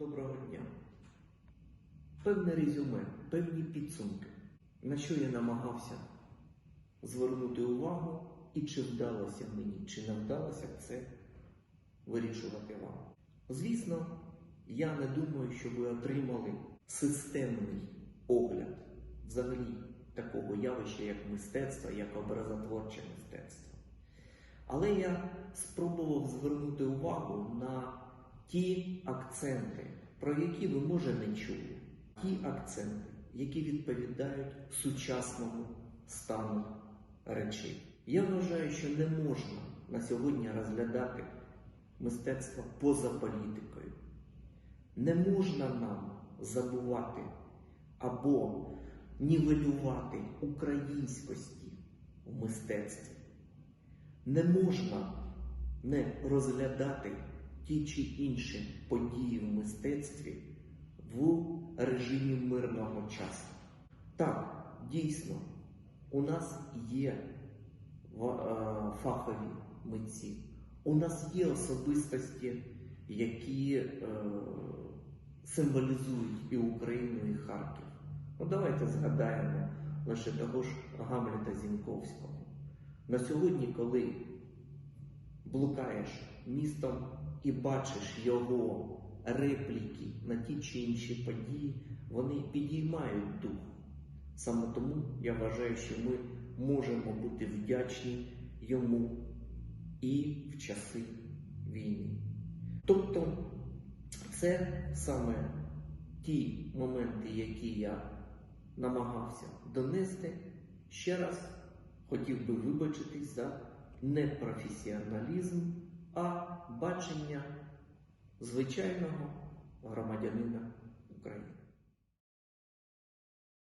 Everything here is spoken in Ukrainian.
Доброго дня. Певне резюме, певні підсумки, на що я намагався звернути увагу і чи вдалося мені, чи не вдалося це вирішувати вам. Звісно, я не думаю, що ви отримали системний огляд взагалі такого явища, як мистецтво, як образотворче мистецтво. Але я спробував звернути увагу на ті акценти, про які ви може не чули, ті акценти, які відповідають сучасному стану речей. Я вважаю, що не можна на сьогодні розглядати мистецтво поза політикою. Не можна нам забувати або нівелювати українськості в мистецтві. Не можна не розглядати ті чи інші події в мистецтві в режимі мирного часу. Так, дійсно, у нас є е, фахові митці, у нас є особистості, які е, символізують і Україну, і Харків. Ну, давайте згадаємо лише того ж Гамлета Зіньковського. На сьогодні, коли блукаєш містом і бачиш його репліки на ті чи інші події, вони підіймають дух. Саме тому я вважаю, що ми можемо бути вдячні йому і в часи війни. Тобто, це саме ті моменти, які я намагався донести. Ще раз хотів би вибачитись за непрофесіоналізм, а бачення звичайного громадянина